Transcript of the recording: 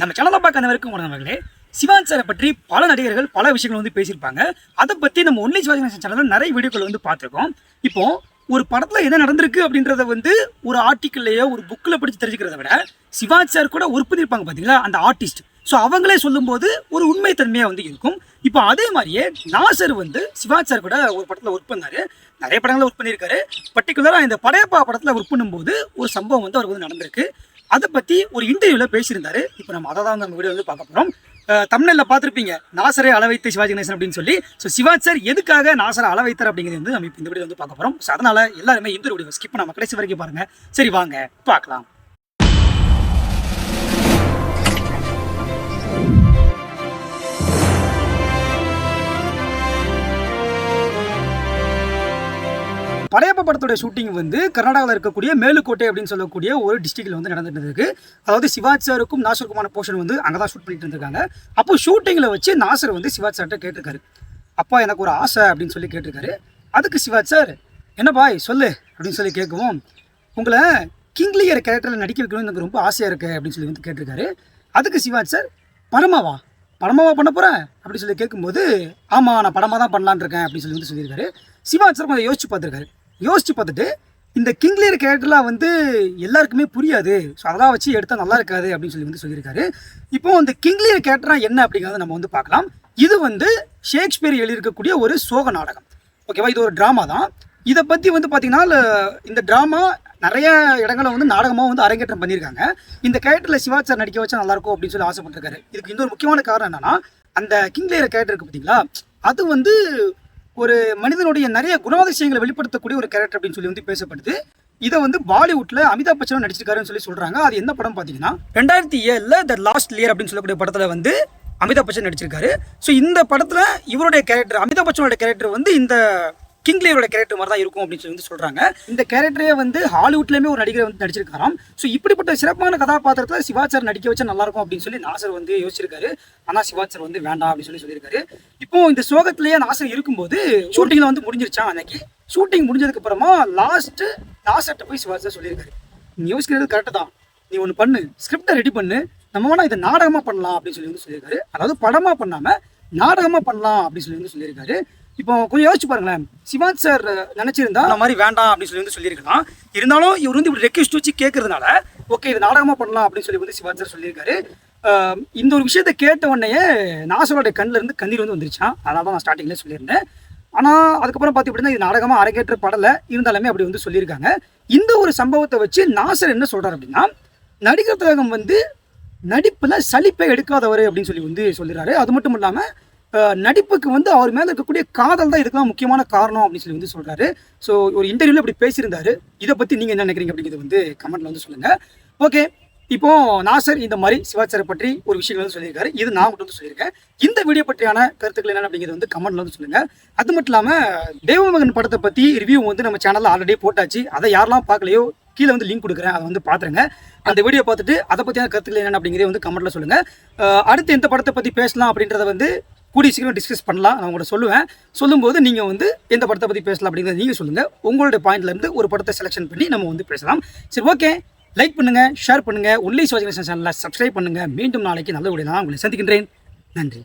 நம்ம சேனலை பார்க்க அனைவருக்கும் உணர்ந்தவர்களே சிவான் சாரை பற்றி பல நடிகர்கள் பல விஷயங்கள் வந்து பேசியிருப்பாங்க. அதை பற்றி நம்ம ஒன்லி சிவாஜி சேனலில் நிறைய வீடியோக்கள் வந்து பார்த்துருக்கோம். இப்போ ஒரு படத்தில் என்ன நடந்திருக்கு அப்படின்றத வந்து ஒரு ஆர்டிக்கல்லையோ ஒரு புக்கில் படித்து தெரிஞ்சுக்கிறத விட சிவாஜ் சார் கூட ஒர்க் பண்ணியிருப்பாங்க பார்த்தீங்களா அந்த ஆர்டிஸ்ட் ஸோ அவங்களே சொல்லும்போது ஒரு உண்மை தன்மையாக வந்து இருக்கும். இப்போ அதே மாதிரியே நாசர் வந்து சிவாஜ் சார் கூட ஒரு படத்தில் ஒர்க் பண்ணார். நிறைய படங்களில் ஒர்க் பண்ணியிருக்காரு. பர்டிகுலராக இந்த படையப்பா படத்தில் ஒர்க் பண்ணும்போது ஒரு சம்பவம் வந்து அவருக்கு வந்து நடந்திருக்கு. அதை பற்றி ஒரு இன்டர்வியூவில் பேசியிருந்தாரு. இப்போ நம்ம அதை தான் நம்ம வீடியோ வந்து பார்க்க போகிறோம் தமிழில் பார்த்துருப்பீங்க. நாசரை அளவைத்த சிவாஜி கணேசன் அப்படின்னு சொல்லி. ஸோ சிவாஜ் சார் எதுக்காக நாசரை அளவைத்தார் அப்படிங்கிறது வந்து நம்ம இப்போ இந்த வீடியோ வந்து பார்க்க போகிறோம் ஸோ அதனால் எல்லாருமே இந்த வீடியோ ஸ்கிப் நம்ம கடைசி வரைக்கும் பாருங்கள் சரி வாங்க பார்க்கலாம். படையப்ப படத்துடைய ஷூட்டிங் வந்து கர்நாடகாவில் இருக்கக்கூடிய மேலுக்கோட்டை அப்படின்னு சொல்லக்கூடிய ஒரு டிஸ்ட்ரிக்ட்ல வந்து நடந்துட்டு இருக்கு. அதாவது சிவாஜ் சாருக்கும் நாசருக்குமான போர்ஷன் வந்து அங்கே தான் ஷூட் பண்ணிட்டு இருந்திருக்காங்க. அப்போ ஷூட்டிங்கில் வச்சு நாசர் வந்து சிவாஜ் சார்கிட்ட கேட்டிருக்காரு. அப்பா எனக்கு ஒரு ஆசை அப்படின்னு சொல்லி கேட்டிருக்காரு. அதுக்கு சிவாஜ் சார் என்ன பாய் சொல்லு அப்படின்னு சொல்லி கேட்கவும் உங்களை கிங்லியர் கேரக்டரில் நடிக்க வைக்கணும்னு எனக்கு ரொம்ப ஆசையாக இருக்கு அப்படின்னு சொல்லி வந்து கேட்டிருக்காரு. அதுக்கு சிவாஜ் சார் படமாவா? படமாவா பண்ண போகிறேன் அப்படின்னு சொல்லி கேட்கும்போது ஆமாம் நான் படமாக தான் பண்ணலான்னு இருக்கேன் அப்படின்னு சொல்லி வந்து சொல்லியிருக்காரு. சிவாஜ் சார் கொஞ்சம் யோசிச்சு பார்த்துருக்காரு. யோசிச்சு பார்த்துட்டு இந்த கிங்லியர் கேரக்டர்லாம் வந்து எல்லாருக்குமே புரியாது. ஸோ அதெல்லாம் வச்சு எடுத்தால் நல்லா இருக்காது அப்படின்னு சொல்லி வந்து சொல்லியிருக்காரு. இப்போ அந்த கிங்லியர் கேரக்டர்லாம் என்ன அப்படிங்கிறத நம்ம வந்து பார்க்கலாம். இது வந்து ஷேக்ஸ்பியர் எழுதியிருக்கக்கூடிய ஒரு சோக நாடகம். ஓகேவா இது ஒரு ட்ராமா தான். இதை பற்றி வந்து பார்த்தீங்கன்னா இந்த ட்ராமா நிறைய இடங்களில் வந்து நாடகமாக வந்து அரங்கேற்றம் பண்ணியிருக்காங்க. இந்த கேரக்டரில் சிவாச்சார் நடிக்க வச்சா நல்லாயிருக்கும் அப்படின்னு சொல்லி ஆசைப்பட்டிருக்காரு. இதுக்கு இன்னொரு முக்கியமான காரணம் என்னன்னா அந்த கிங்லேயர் கேரக்டர் பார்த்தீங்களா அது வந்து ஒரு மனிதனுடைய நிறைய குணாதிசயங்களை வெளிப்படுத்தக்கூடிய ஒரு கேரக்டர் அப்படின்னு சொல்லி வந்து பேசப்படுது. இதை வந்து பாலிவுட்ல அமிதாப் பச்சனும் நடிச்சிருக்காருன்னு சொல்லி சொல்றாங்க. அது என்ன படம் பார்த்தீங்கன்னா ரெண்டாயிரத்தி ஏழுல த லாஸ்ட் இயர் அப்படின்னு சொல்லக்கூடிய படத்துல வந்து அமிதாப் பச்சன் நடிச்சிருக்காரு. ஸோ இந்த படத்துல இவருடைய கேரக்டர் அமிதாப் பச்சனோட கேரக்டர் வந்து இந்த கிங்லேயரோட கேரக்டர் மாதிரி தான் இருக்கும் அப்படின்னு சொல்லி வந்து சொல்றாங்க. இந்த கேரக்டரே வந்து ஹாலிவுட்லேயுமே ஒரு நடிகர் வந்து நடிச்சிருக்காராம். ஸோ இப்படிப்பட்ட சிறப்பான கதாபாத்திரத்தில் சிவாச்சார் நடிக்க வச்சா நல்லா இருக்கும் அப்படின்னு சொல்லி நாசர் வந்து யோசிச்சிருக்காரு. ஆனால் சிவாச்சார் வந்து வேண்டாம் அப்படின்னு சொல்லி சொல்லியிருக்காரு. இப்போ இந்த சோகத்திலேயே நாசர் இருக்கும்போது ஷூட்டிங்ல வந்து முடிஞ்சிருச்சான் அன்னைக்கு? ஷூட்டிங் முடிஞ்சதுக்கு அப்புறமா லாஸ்ட் நாசர்ட்ட போய் சிவாஜி சொல்லியிருக்காரு. நீ யோசிக்கிறது கரெக்டு தான். நீ ஒன்று பண்ணு. ஸ்கிரிப்டை ரெடி பண்ணு. நம்ம வேணா இதை நாடகமாக பண்ணலாம் அப்படின்னு சொல்லி வந்து சொல்லியிருக்காரு. அதாவது படமாக பண்ணாமல் நாடகமாக பண்ணலாம் அப்படின்னு சொல்லி வந்து சொல்லியிருக்காரு. இப்போ கொஞ்சம் யோசிச்சு பாருங்களேன். சிவாஜ் சார் நினச்சிருந்தா அந்த மாதிரி வேண்டாம் அப்படின்னு சொல்லி வந்து சொல்லியிருக்கலாம். இருந்தாலும் இவர் வந்து இப்படி ரெக்வெஸ்ட் வச்சு கேட்கறதுனால ஓகே இது நாடகமாக பண்ணலாம் அப்படின்னு சொல்லி வந்து சிவாஜ் சார் சொல்லியிருக்காரு. இந்த ஒரு விஷயத்தை கேட்ட உடனேயே நாசரோட கண்ணில் இருந்து கண்ணீர் வந்து வந்துருச்சான் அதான் தான் நான் ஸ்டார்டிங்கில் சொல்லியிருந்தேன். ஆனால் அதுக்கப்புறம் பார்த்து அப்படின்னா இது நாடகமாக அரங்கேற்ற படலை. இருந்தாலுமே அப்படி வந்து சொல்லியிருக்காங்க. இந்த ஒரு சம்பவத்தை வச்சு நாசர் என்ன சொல்கிறார் அப்படின்னா நடிகர் திலகம் வந்து நடிப்பில் சலிப்பை எடுக்காதவர் அப்படின்னு சொல்லி வந்து சொல்லிடுறாரு. அது மட்டும் இல்லாமல் நடிப்புக்கு வந்து அவர் மேலே இருக்கக்கூடிய காதல் தான் இதுக்கெல்லாம் முக்கியமான காரணம் அப்படின்னு சொல்லி வந்து சொல்கிறாரு ஸோ ஒரு இன்டர்வியூவில் இப்படி பேசியிருந்தாரு. இதை பற்றி நீங்கள் என்ன நினைக்கிறீங்க அப்படிங்கிறது வந்து கமெண்ட்டில் வந்து சொல்லுங்கள் ஓகே இப்போ நாசர் இந்த மாதிரி சிவாச்சாரை பற்றி ஒரு விஷயங்கள் வந்து சொல்லியிருக்காரு. இது நான் மட்டும் வந்து சொல்லியிருக்கேன். இந்த வீடியோ பற்றியான கருத்துக்கள் என்ன அப்படிங்கிறது வந்து கமெண்ட்ல வந்து சொல்லுங்க. அது மட்டும் இல்லாமல் தேவமகன் படத்தை பற்றி ரிவ்யூ வந்து நம்ம சேனலில் ஆல்ரெடி போட்டாச்சு. அதை யாரெல்லாம் பார்க்கலையோ கீழே வந்து லிங்க் கொடுக்குறேன். அதை வந்து பார்த்துருங்க அந்த வீடியோ பார்த்துட்டு அதை பற்றியான கருத்துக்கள் என்னென்ன அப்படிங்கிறத வந்து கமெண்ட்ல சொல்லுங்க. அடுத்து எந்த படத்தை பற்றி பேசலாம் அப்படின்றத வந்து கூடிய சீக்கிரம் டிஸ்கஸ் பண்ணலாம். நான் உங்கள்ட்ட சொல்லுவேன். சொல்லும்போது நீங்கள் வந்து எந்த படத்தை பற்றி பேசலாம் அப்படிங்கிறத நீங்கள் சொல்லுங்கள் உங்களுடைய பாயிண்ட்லேருந்து ஒரு படத்தை செலெக்ஷன் பண்ணி நம்ம வந்து பேசலாம். சரி ஓகே லைக் பண்ணுங்கள் ஷேர் பண்ணுங்கள் ஒன்லி சிவாஜி சேனலில் சப்ஸ்கிரைப் பண்ணுங்கள் மீண்டும் நாளைக்கு நல்ல வீடியோ நான் உங்களை சந்திக்கின்றேன். நன்றி.